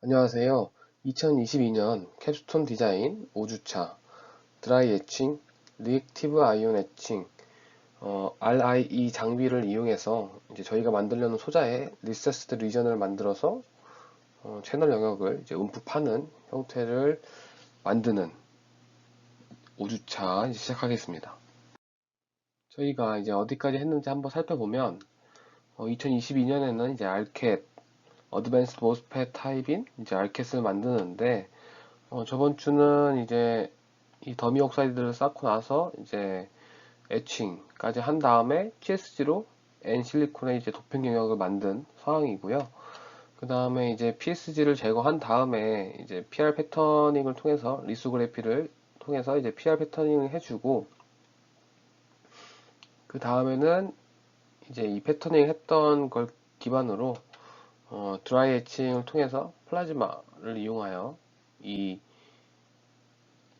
안녕하세요. 2022년 캡스톤 디자인 5주차 드라이 애칭, 리액티브 아이온 애칭, 어, RIE 장비를 이용해서 이제 저희가 만들려는 소자의 리세스드 리전을 만들어서 어, 채널 영역을 이제 움푹 파는 형태를 만드는 5주차 이제 시작하겠습니다. 저희가 이제 어디까지 했는지 한번 살펴보면 어, 2022년에는 이제 알캣 어드밴스드 모스펫 타입인 이제 알캣을 만드는데 어, 저번 주는 이제 이 더미 옥사이드를 쌓고 나서 이제 애칭까지 한 다음에 PSG로 N 실리콘의 이제 도평 영역을 만든 상황이고요. 그 다음에 이제 PSG를 제거한 다음에 이제 PR 패터닝을 통해서 리소그래피를 통해서 이제 PR 패터닝을 해주고 그 다음에는 이제 이 패터닝 했던 걸 기반으로 어, 드라이 애칭을 통해서 플라즈마를 이용하여 이,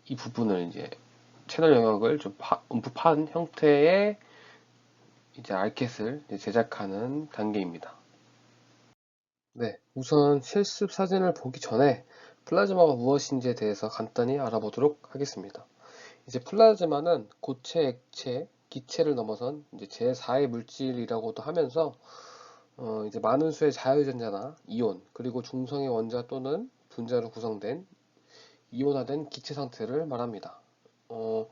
이 부분을 이제 채널 영역을 좀 파, 움푹 판 형태의 이제 알켓을 이제 제작하는 단계입니다. 네, 우선 실습 사진을 보기 전에 플라즈마가 무엇인지에 대해서 간단히 알아보도록 하겠습니다. 이제 플라즈마는 고체, 액체, 기체를 넘어선 이제 제4의 물질이라고도 하면서 어, 이제 많은 수의 자유전자나 이온, 그리고 중성의 원자 또는 분자로 구성된 이온화된 기체 상태를 말합니다. 어,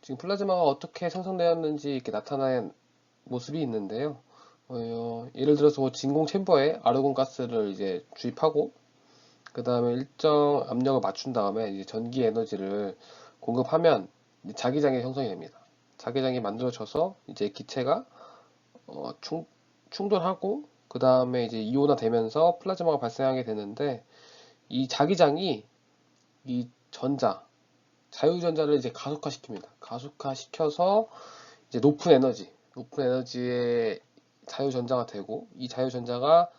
지금 플라즈마가 어떻게 생성되었는지 이렇게 나타낸 모습이 있는데요. 어, 예를 들어서 뭐 진공 챔버에 아르곤 가스를 이제 주입하고 그 다음에 일정 압력을 맞춘 다음에 이제 전기 에너지를 공급하면 자기장이 형성이 됩니다. 자기장이 만들어져서 이제 기체가 어, 충, 충돌하고 그 다음에 이제 이온화 되면서 플라즈마가 발생하게 되는데 이 자기장이 이 전자 자유전자를 이제 가속화시킵니다. 가속화시켜서 이제 높은 에너지, 높은 에너지의 자유전자가 되고 이 자유전자가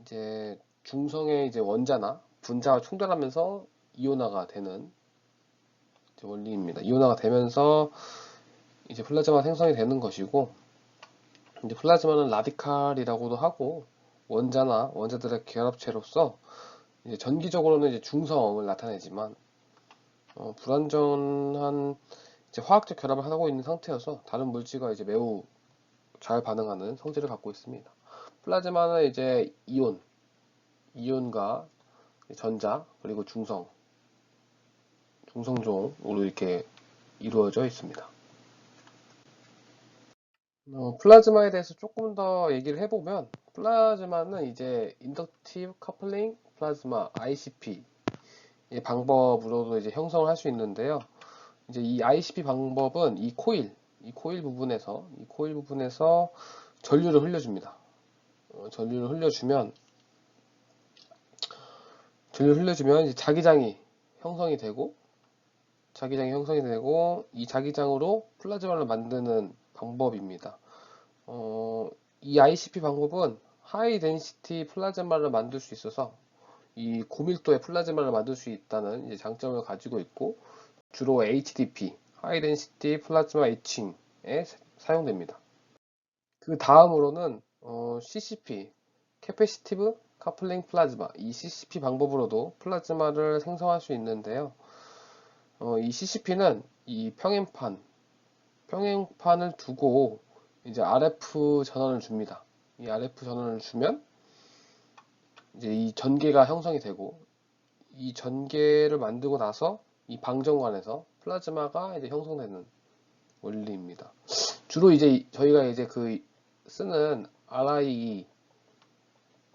이제 중성의 이제 원자나 분자와 충돌하면서 이온화가 되는 원리입니다. 이온화가 되면서 이제 플라즈마가 생성이 되는 것이고 이제 플라즈마는 라디칼이라고도 하고 원자나 원자들의 결합체로서 이제 전기적으로는 이제 중성을 나타내지만 어, 불완전한 이제 화학적 결합을 하고 있는 상태여서 다른 물질과 이제 매우 잘 반응하는 성질을 갖고 있습니다. 플라즈마는 이제 이온, 이온과 전자 그리고 중성, 중성종으로 이렇게 이루어져 있습니다. 어, 플라즈마에 대해서 조금 더 얘기를 해보면 플라즈마는 이제 인덕티브 커플링 플라즈마 ICP 이 방법으로도 이제 형성을 할 수 있는데요. 이제 이 ICP 방법은 이 코일, 이 코일 부분에서 이 코일 부분에서 전류를 흘려줍니다. 어, 전류를 흘려주면 전류를 흘려주면 이제 자기장이 형성이 되고 자기장이 형성이 되고 이 자기장으로 플라즈마를 만드는 방법입니다. 어, 이 ICP 방법은 하이 덴시티 플라즈마를 만들 수 있어서 이 고밀도의 플라즈마를 만들 수 있다는 장점을 가지고 있고 주로 HDP, 하이 덴시티 플라즈마 에칭에 사용됩니다. 그 다음으로는 어, CCP, 캐패시티브 카플링 플라즈마, 이 CCP 방법으로도 플라즈마를 생성할 수 있는데요. 어, 이 CCP는 이 평행판, 평행판을 두고 이제 RF 전원을 줍니다. 이 RF 전원을 주면 이제 이 전개가 형성이 되고 이 전개를 만들고 나서 이 방정관에서 플라즈마가 이제 형성되는 원리입니다. 주로 이제 저희가 이제 그 쓰는 RIE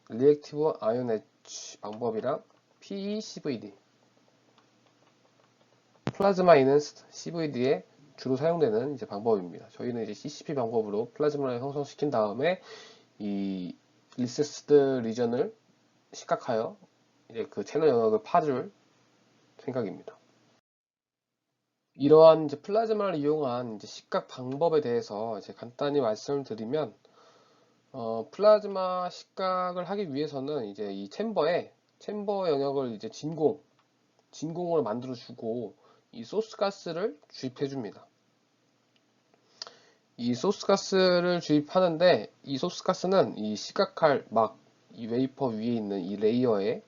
리액티브 아이온 H 방법이랑 PECVD 플라즈마 있는 CVD에 주로 사용되는 이제 방법입니다. 저희는 이제 CCP 방법으로 플라즈마를 형성시킨 다음에 이 리세스드 리전을 시각하여 이제 그 채널 영역을 파줄 생각입니다. 이러한 이제 플라즈마를 이용한 이제 시각 방법에 대해서 이제 간단히 말씀을 드리면 어, 플라즈마 시각을 하기 위해서는 이제 이 챔버에 챔버 영역을 이제 진공 진공으로 만들어 주고 이 소스 가스를 주입해 줍니다. 이 소스가스를 주입하는데 이 소스가스는 이 시각할 막이 웨이퍼 위에 있는 이 레이어에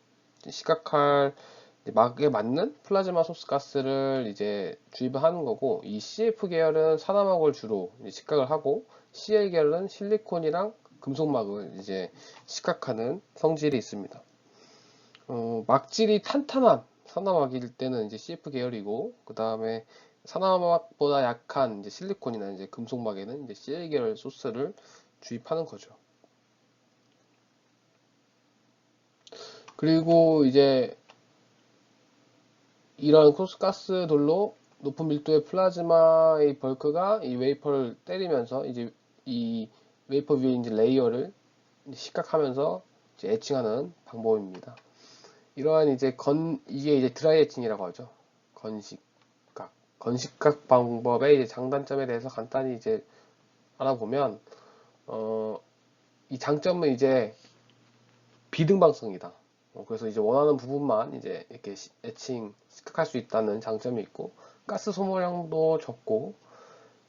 이제 막에 맞는 플라즈마 소스 가스를 이제 주입을 하는 거고 이 CF 계열은 산화막을 주로 식각을 하고 CL 계열은 실리콘이랑 금속막을 이제 식각하는 성질이 있습니다. 어, 막질이 탄탄한 산화막일 때는 이제 CF 계열이고 그 다음에 산화막보다 약한 이제 실리콘이나 이제 금속막에는 이제 CL 계열 소스를 주입하는 거죠. 그리고 이제 이런 코스가스 돌로 높은 밀도의 플라즈마의 벌크가 이 웨이퍼를 때리면서 이제 이 웨이퍼 위에 이제 레이어를 식각하면서 이제 애칭하는 방법입니다. 이러한 이제 건 이게 이제 드라이 애칭이라고 하죠. 건식각 건식각 방법의 이제 장단점에 대해서 간단히 이제 알아보면 어, 이 장점은 이제 비등방성이다. 어, 그래서 이제 원하는 부분만 이제 이렇게 시- 애칭 식각할 수 있다는 장점이 있고 가스 소모량도 적고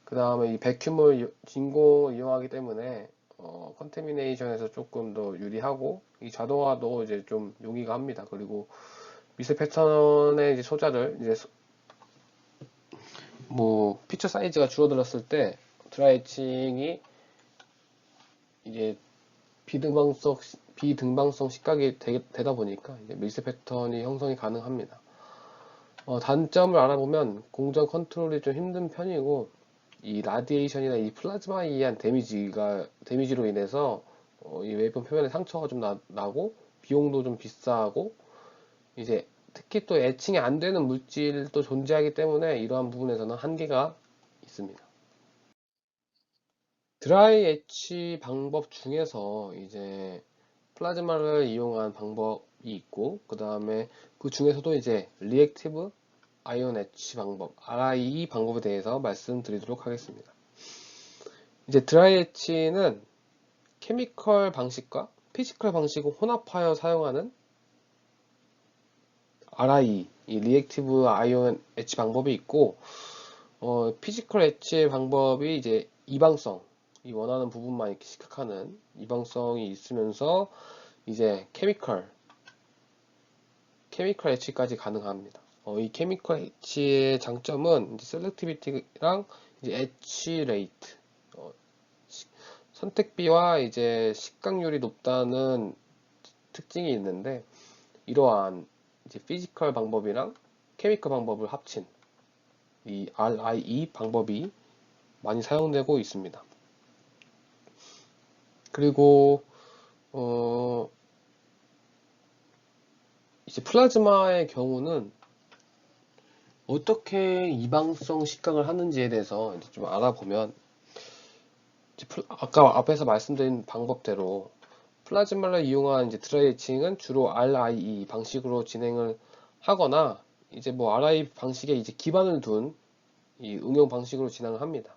그 다음에 이 백큐물 이- 진공을 이용하기 때문에 어, 컨테미네이션에서 조금 더 유리하고 이 자동화도 이제 좀 용이가 합니다. 그리고 미세 패턴의 이제 소자를 이제 소- 뭐 피처 사이즈가 줄어들었을 때 드라이 애칭이 이제 비등방성 비등방성 식각이 되, 다 보니까 이제 밀세 패턴이 형성이 가능합니다. 어, 단점을 알아보면 공정 컨트롤이 좀 힘든 편이고 이 라디에이션이나 이 플라즈마에 의한 데미지가 데미지로 인해서 어, 이 웨이폰 표면에 상처가 좀 나, 나고 비용도 좀 비싸고 이제 특히 또 애칭이 안 되는 물질도 존재하기 때문에 이러한 부분에서는 한계가 있습니다. 드라이 애치 방법 중에서 이제 플라즈마를 이용한 방법이 있고 그 다음에 그 중에서도 이제 리액티브 아이온 애치 방법 RIE 방법에 대해서 말씀드리도록 하겠습니다. 이제 드라이 애치는 케미컬 방식과 피지컬 방식을 혼합하여 사용하는 RIE 이 리액티브 아이온 애치 방법이 있고 어, 피지컬 애치 방법이 이제 이방성 이 원하는 부분만 이렇게 식각하는 이방성이 있으면서 이제 케미컬 케미컬 애치까지 가능합니다. 어, 이 케미컬 애치의 장점은 이제 셀렉티비티랑 이제 애치 레이트 어, 시- 선택비와 이제 식각률이 높다는 특징이 있는데 이러한 이제 피지컬 방법이랑 케미컬 방법을 합친 이 RIE 방법이 많이 사용되고 있습니다. 그리고 어 이제 플라즈마의 경우는 어떻게 이방성 식각을 하는지에 대해서 좀 알아보면 아까 앞에서 말씀드린 방법대로 플라즈마를 이용한 이제 드라이 애칭은 주로 RIE 방식으로 진행을 하거나 이제 뭐 RIE 방식에 이제 기반을 둔 이 응용 방식으로 진행을 합니다.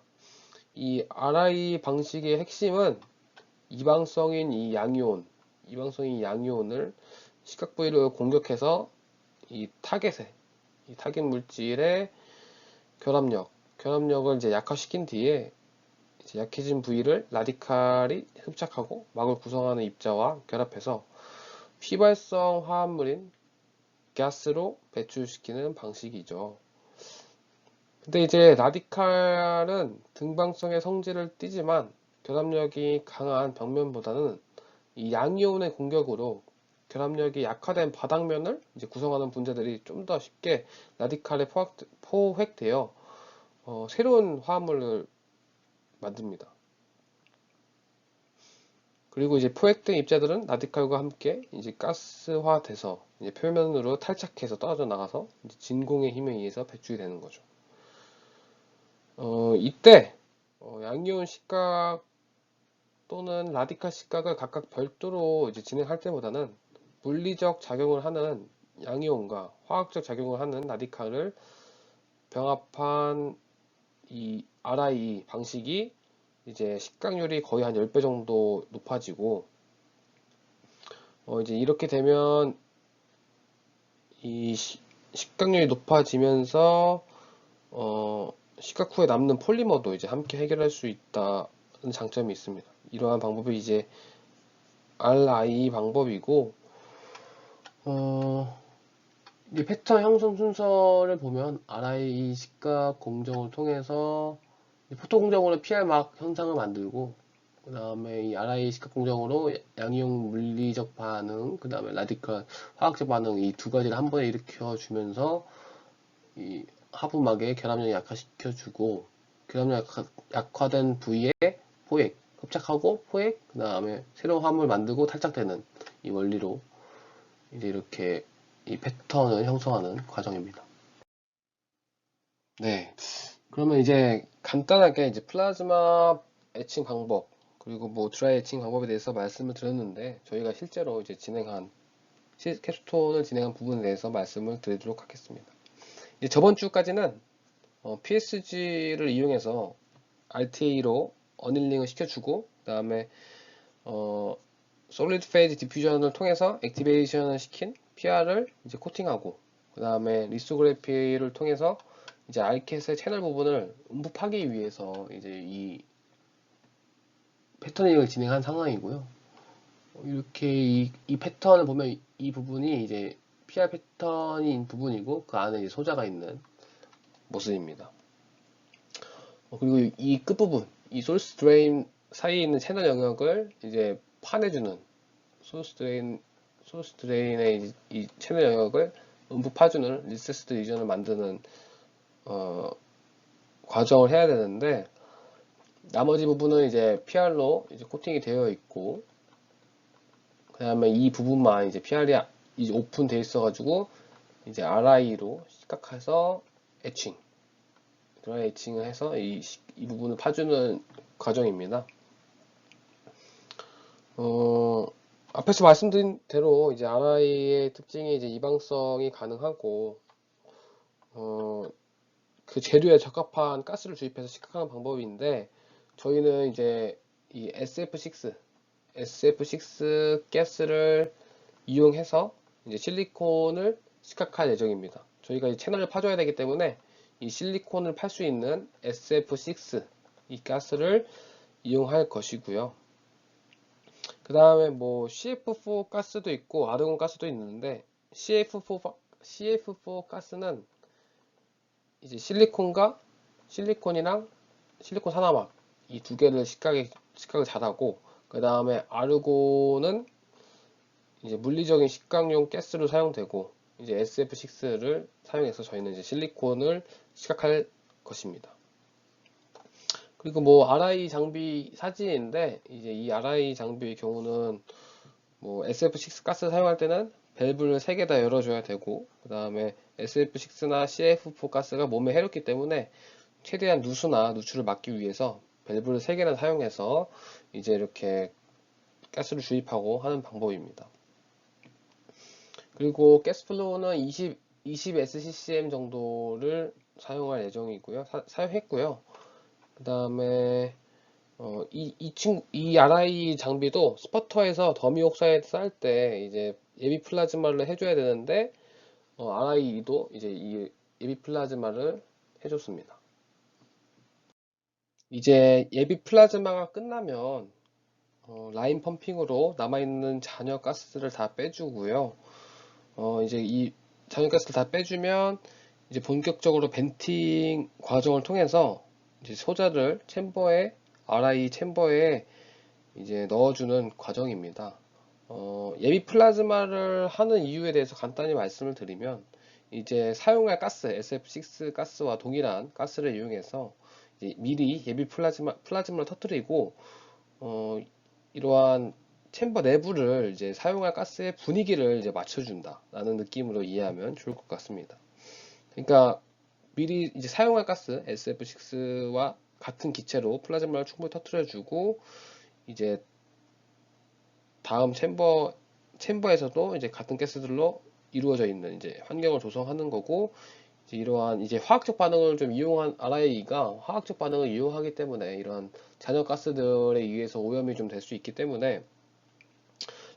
이 RIE 방식의 핵심은 이방성인 이 양이온, 이방성인 양이온을 시각 부위를 공격해서 이 타겟에, 이 타겟 물질의 결합력, 결합력을 이제 약화시킨 뒤에 약해진 부위를 라디칼이 흡착하고 막을 구성하는 입자와 결합해서 휘발성 화합물인 가스로 배출시키는 방식이죠. 근데 이제 라디칼은 등방성의 성질을 띠지만 결합력이 강한 벽면보다는 이 양이온의 공격으로 결합력이 약화된 바닥면을 이제 구성하는 분자들이 좀 더 쉽게 라디칼에 포획, 포획되어 어, 새로운 화합물을 만듭니다. 그리고 이제 포획된 입자들은 라디칼과 함께 이제 가스화돼서 이제 표면으로 탈착해서 떨어져 나가서 진공의 힘에 의해서 배출이 되는 거죠. 어, 이때 어, 양이온 식각 또는 라디칼 식각을 각각 별도로 이제 진행할 때보다는 물리적 작용을 하는 양이온과 화학적 작용을 하는 라디칼을 병합한 이 RIE 방식이 이제 식각률이 거의 한 10배 정도 높아지고 어 이제 이렇게 되면 이 시- 식각률이 높아지면서 어 식각 후에 남는 폴리머도 이제 함께 해결할 수 있다는 장점이 있습니다. 이러한 방법이 이제 RIE 방법이고 어 이 패턴 형성 순서를 보면 RI 시각 공정을 통해서 이 포토 공정으로 PR 막 현상을 만들고 그 다음에 이 RI 시각 공정으로 양이용 물리적 반응 그 다음에 라디컬 화학적 반응 이 두 가지를 한 번에 일으켜 주면서 이 하부막의 결합력을 약화시켜 주고 결합력 약화, 된 부위에 포획 흡착하고 포획 그 다음에 새로운 화합을 만들고 탈착되는 이 원리로 이제 이렇게 이 패턴을 형성하는 과정입니다. 네. 그러면 이제 간단하게 이제 플라즈마 애칭 방법 그리고 뭐 드라이 애칭 방법에 대해서 말씀을 드렸는데 저희가 실제로 이제 진행한 캡스톤을 진행한 부분에 대해서 말씀을 드리도록 하겠습니다. 저번 주까지는 어, PSG를 이용해서 RTA로 어닐링을 시켜주고 그 다음에 어, 솔리드 페이지 디퓨전을 통해서 액티베이션을 시킨 PR을 이제 코팅하고 그 다음에 리소그래피를 통해서 이제 알켓의 채널 부분을 음부하기 위해서 이제 이 패터닝을 진행한 상황이고요. 이렇게 이, 이 패턴을 보면 이, 이 부분이 이제 PR 패턴인 부분이고 그 안에 소자가 있는 모습입니다. 어, 그리고 이 끝부분, 이 소스 드레인 사이에 있는 채널 영역을 이제 파내주는 소스 드레인, 소스 드레인의 이, 이 채널 영역을 음부 파주는 리세스드 리전을 만드는 어, 과정을 해야 되는데 나머지 부분은 이제 PR로 이제 코팅이 되어 있고 그 다음에 이 부분만 이제 PR이 이제 오픈되어 있어 가지고 이제 RI로 시각해서 애칭 드라이 애칭을 해서 이, 이 부분을 파주는 과정입니다. 어, 앞에서 말씀드린 대로 이제 RI의 특징이 이제 이방성이 가능하고 어, 그 재료에 적합한 가스를 주입해서 시각하는 방법인데 저희는 이제 이 SF6 SF6 가스를 이용해서 이제 실리콘을 시각할 예정입니다. 저희가 이 채널을 파줘야 되기 때문에 이 실리콘을 팔 수 있는 SF6 이 가스를 이용할 것이고요. 그 다음에 뭐 CF4 가스도 있고 아르곤 가스도 있는데 CF4 CF4 가스는 이제 실리콘과 실리콘이랑 실리콘 산화막 이 두 개를 식각에 식각을 잘하고 그 다음에 아르곤은 이제 물리적인 식각용 가스로 사용되고 이제 SF6를 사용해서 저희는 이제 실리콘을 시각할 것입니다. 그리고 뭐 RI 장비 사진인데 이제 이 RI 장비의 경우는 뭐 SF6 가스 사용할 때는 밸브를 3개 다 열어줘야 되고 그 다음에 SF6나 CF4 가스가 몸에 해롭기 때문에 최대한 누수나 누출을 막기 위해서 밸브를 3개나 사용해서 이제 이렇게 가스를 주입하고 하는 방법입니다. 그리고 가스플로우는 20, 20 SCCM 정도를 사용할 예정이고요. 사, 용했고요 그 다음에 어, 이, 이 친구, 이 RI 장비도 스퍼터에서 더미 옥사이드 쌀 때 이제 예비 플라즈마를 해줘야 되는데 어, RI도 이제 이 예비 플라즈마를 해줬습니다. 이제 예비 플라즈마가 끝나면 어, 라인 펌핑으로 남아있는 잔여 가스를 다 빼주고요. 어, 이제 이 잔여 가스를 다 빼주면 이제 본격적으로 벤팅 과정을 통해서 이제 소자를 챔버에 RI 챔버에 이제 넣어주는 과정입니다. 어, 예비 플라즈마를 하는 이유에 대해서 간단히 말씀을 드리면 이제 사용할 가스 SF6 가스와 동일한 가스를 이용해서 미리 예비 플라즈마 플라즈마를 터뜨리고 어, 이러한 챔버 내부를 이제 사용할 가스의 분위기를 이제 맞춰준다 라는 느낌으로 이해하면 좋을 것 같습니다. 그러니까 미리 이제 사용할 가스 SF6와 같은 기체로 플라즈마를 충분히 터뜨려주고 이제 다음 챔버 챔버에서도 이제 같은 가스들로 이루어져 있는 이제 환경을 조성하는 거고 이제 이러한 이제 화학적 반응을 좀 이용한 RI가 화학적 반응을 이용하기 때문에 이러한 잔여 가스들에 의해서 오염이 좀 될 수 있기 때문에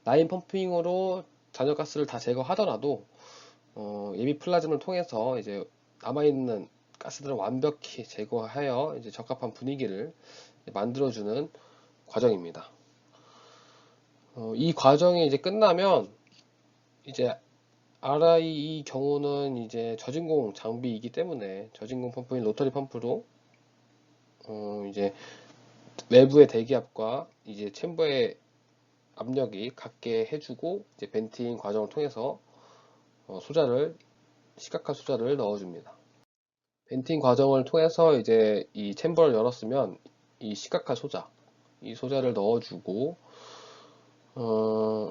라인 펌핑으로 잔여 가스를 다 제거하더라도 어, 예비 플라즘을 통해서 이제 남아있는 가스들을 완벽히 제거하여 이제 적합한 분위기를 만들어주는 과정입니다. 어, 이 과정이 이제 끝나면 이제 RI 경우는 이제 저진공 장비이기 때문에 저진공 펌프인 로터리 펌프로 어 이제 외부의 대기압과 이제 챔버의 압력이 같게 해주고 이제 벤팅 과정을 통해서 어 소자를 시각화 소자를 넣어줍니다. 벤팅 과정을 통해서 이제 이 챔버를 열었으면 이 시각화 소자 이 소자를 넣어주고 어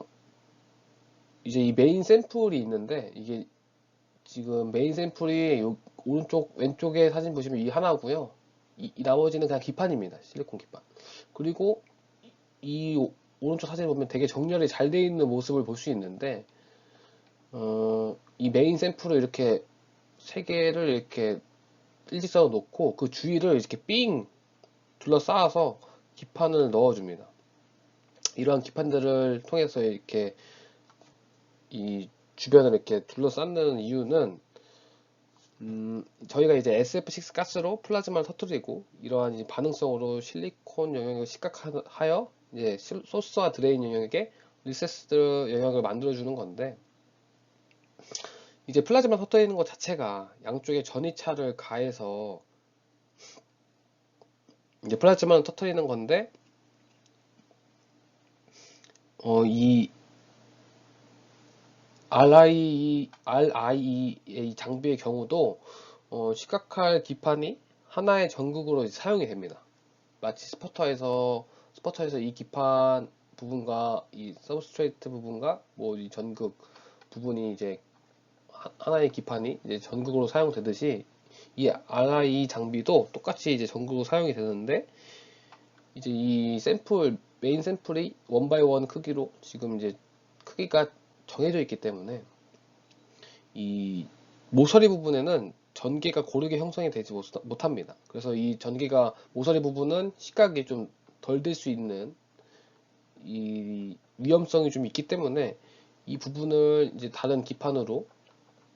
이제 이 메인 샘플이 있는데 이게 지금 메인 샘플이 요 오른쪽 왼쪽에 사진 보시면 이 하나고요. 이, 이 나머지는 그냥 기판입니다. 실리콘 기판. 그리고 이 오- 오른쪽 사진 보면 되게 정렬이 잘 돼 있는 모습을 볼 수 있는데 어, 이 메인 샘플을 이렇게 세 개를 이렇게 일직선으로 놓고 그 주위를 이렇게 삥 둘러싸아서 기판을 넣어줍니다. 이러한 기판들을 통해서 이렇게 이 주변을 이렇게 둘러싸는 이유는 음, 저희가 이제 SF6 가스로 플라즈마를 터뜨리고 이러한 반응성으로 실리콘 영역을 시각하여 이제 실- 소스와 드레인 영역에 리세스 영역을 만들어주는 건데 이제 플라즈마 터뜨리는 것 자체가 양쪽에 전이차를 가해서 이제 플라즈마를 터뜨리는 건데 어, 이 RI, RIA 장비의 경우도 어, 시각할 기판이 하나의 전극으로 사용이 됩니다. 마치 스퍼터에서 스퍼터에서 이 기판 부분과 이 서브스트레이트 부분과 뭐 이 전극 부분이 이제 하- 하나의 기판이 이제 전극으로 사용되듯이 이 RI 장비도 똑같이 이제 전극으로 사용이 되는데 이제 이 샘플 메인 샘플이 원 바이 원 크기로 지금 이제 크기가 정해져 있기 때문에 이 모서리 부분에는 전기가 고르게 형성이 되지 못- 못합니다. 그래서 이 전기가 모서리 부분은 시각이 좀 덜 될 수 있는 이 위험성이 좀 있기 때문에 이 부분을 이제 다른 기판으로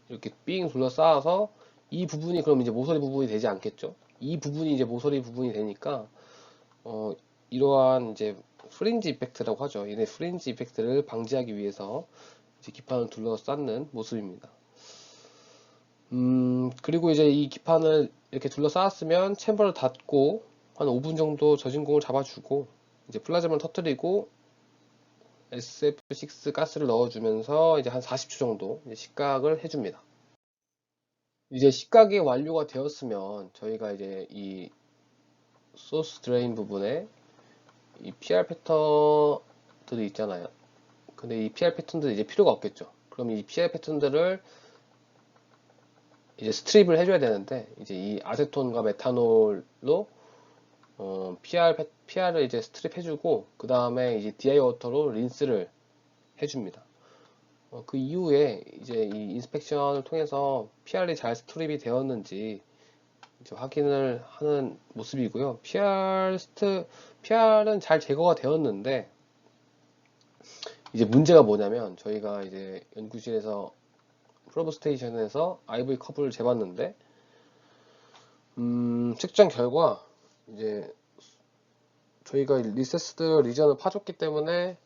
이렇게 삥 둘러싸아서 이 부분이 그럼 이제 모서리 부분이 되지 않겠죠? 이 부분이 이제 모서리 부분이 되니까 어 이러한 이제 프린지 이펙트라고 하죠. 얘네 프린지 이펙트를 방지하기 위해서 이제 기판을 둘러싸는 모습입니다. 음, 그리고 이제 이 기판을 이렇게 둘러싸았으면 챔버를 닫고 한 5분 정도 저진공을 잡아주고 이제 플라즈마를 터뜨리고 SF6 가스를 넣어주면서 이제 한 40초 정도 식각을 해줍니다. 이제 식각이 완료가 되었으면 저희가 이제 이 소스 드레인 부분에 이 PR 패턴들이 있잖아요. 근데 이 PR 패턴들이 이제 필요가 없겠죠. 그럼 이 PR 패턴들을 이제 스트립을 해줘야 되는데 이제 이 아세톤과 메탄올로 어, PR 패- PR을 이제 스트립 해주고 그 다음에 이제 DI 워터로 린스를 해줍니다. 어, 그 이후에 이제 이 인스펙션을 통해서 PR이 잘 스트립이 되었는지 확인을 하는 모습이고요. PR 스트 PR은 잘 제거가 되었는데 이제 문제가 뭐냐면 저희가 이제 연구실에서 프로브 스테이션에서 IV 컵을 재봤는데 음, 측정 결과 이제 저희가 리세스드 리전을 파줬기 때문에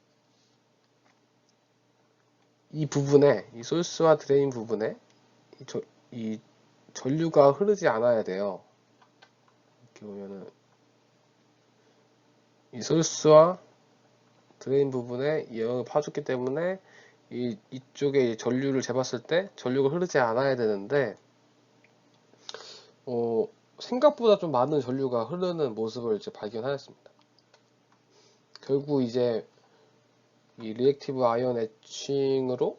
이 부분에 이 소스와 드레인 부분에 이, 저- 이 전류가 흐르지 않아야 돼요. 이렇게 보면은 이 소스와 드레인 부분에 이 영역을 파줬기 때문에 이 이쪽에 이 전류를 재봤을 때 전류가 흐르지 않아야 되는데 어, 생각보다 좀 많은 전류가 흐르는 모습을 이제 발견하였습니다. 결국 이제 이 리액티브 아이언 애칭으로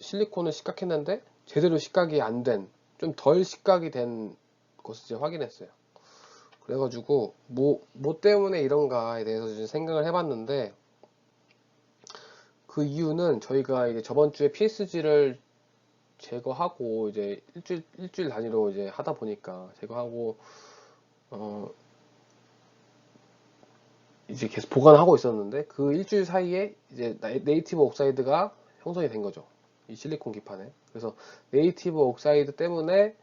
실리콘을 식각했는데 제대로 식각이 안 된, 좀 덜 식각이 된 것을 이제 확인했어요. 그래가지고 뭐, 뭐 때문에 이런가에 대해서 이제 생각을 해봤는데 그 이유는 저희가 이제 저번 주에 PSG를 제거하고 이제 일주일 일주일 단위로 이제 하다 보니까 제거하고 어 이제 계속 보관하고 있었는데 그 일주일 사이에 이제 나- 네이티브 옥사이드가 형성이 된 거죠. 이 실리콘 기판에. 그래서 네이티브 옥사이드 때문에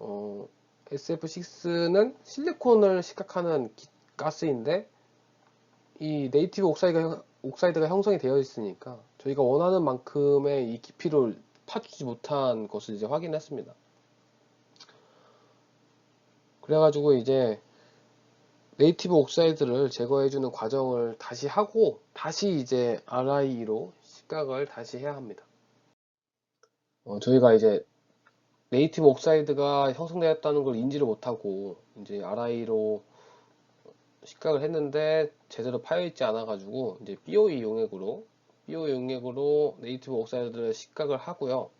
어 SF6는 실리콘을 시각하는 기- 가스인데 이 네이티브 옥사이드가, 형- 옥사이드가 형성이 되어 있으니까 저희가 원하는 만큼의 이 깊이를 파주지 못한 것을 이제 확인했습니다. 그래가지고 이제 네이티브 옥사이드를 제거해주는 과정을 다시 하고 다시 이제 RI로 식각을 다시 해야 합니다. 어, 저희가 이제 네이티브 옥사이드가 형성되었다는 걸 인지를 못하고 이제 RI로 식각을 했는데 제대로 파여있지 않아가지고 이제 BOE 용액으로 BOE 용액으로 네이티브 옥사이드를 식각을 하고요.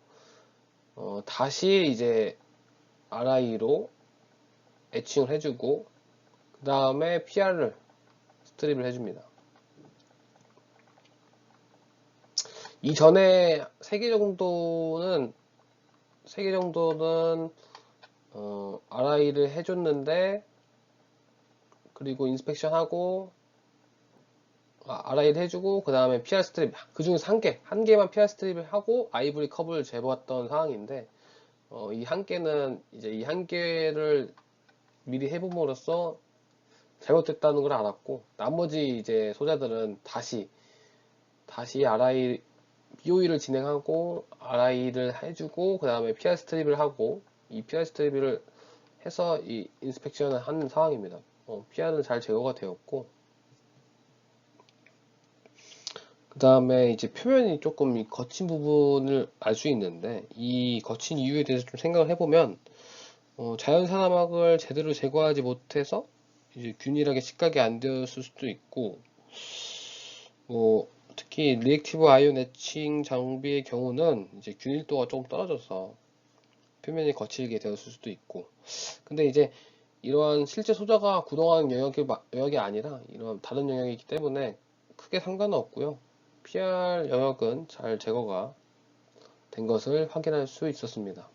어, 다시 이제 RI로 애칭을 해주고 그 다음에 PR을 스트립을 해줍니다. 이전에 3개 정도는 3개 정도는 어, RI를 해줬는데 그리고 인스펙션 하고 아, RI를 해주고 그 다음에 PR 스트립 그 중에서 한 개, 한 개만 PR 스트립을 하고 아이보리 컵을 재보았던 상황인데 어, 이 한 개는 이제 이 한 개를 미리 해봄으로써 잘못됐다는 걸 알았고 나머지 이제 소자들은 다시 다시 RI BOE를 진행하고 RI를 해주고 그 다음에 PR 스트립을 하고 이 PR 스트립을 해서 이 인스펙션을 하는 상황입니다. 어, PR은 잘 제거가 되었고 그 다음에 이제 표면이 조금 이 거친 부분을 알 수 있는데 이 거친 이유에 대해서 좀 생각을 해보면 어, 자연 산화막을 제대로 제거하지 못해서 이제 균일하게 식각이 안 되었을 수도 있고 뭐 특히 리액티브 아이온 애칭 장비의 경우는 이제 균일도가 조금 떨어져서 표면이 거칠게 되었을 수도 있고. 근데 이제 이러한 실제 소자가 구동하는 영역이, 영역이 아니라 이런 다른 영역이기 때문에 크게 상관은 없고요 PR 영역은 잘 제거가 된 것을 확인할 수 있었습니다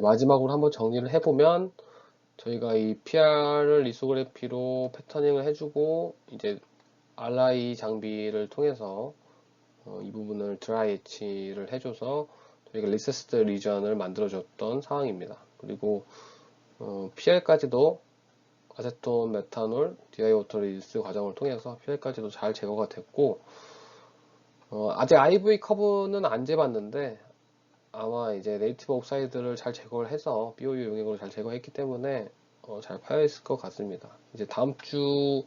마지막으로 한번 정리를 해보면 저희가 이 PR을 리소그래피로 패터닝을 해주고 이제 RI 장비를 통해서 어, 이 부분을 드라이 엣치를 해줘서 저희가 리세스드 리전을 만들어줬던 상황입니다. 그리고 어, PR까지도 아세톤 메탄올 디아이오터 리스 과정을 통해서 PR까지도 잘 제거가 됐고 어, 아직 IV 커브는 안 재봤는데 아마 이제 네이티브 옥사이드를 잘 제거를 해서 BOU 용액으로 잘 제거했기 때문에 어, 잘 파여 있을 것 같습니다. 이제 다음 주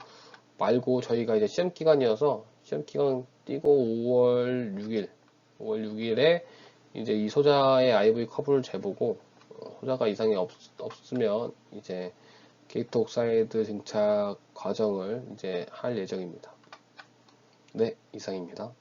말고 저희가 이제 시험 기간이어서 시험 기간 띄고 5월 6일, 5월 6일에 이제 이 소자의 IV 커브를 재보고 어, 소자가 이상이 없, 없으면 이제 게이트 옥사이드 증착 과정을 이제 할 예정입니다. 네, 이상입니다.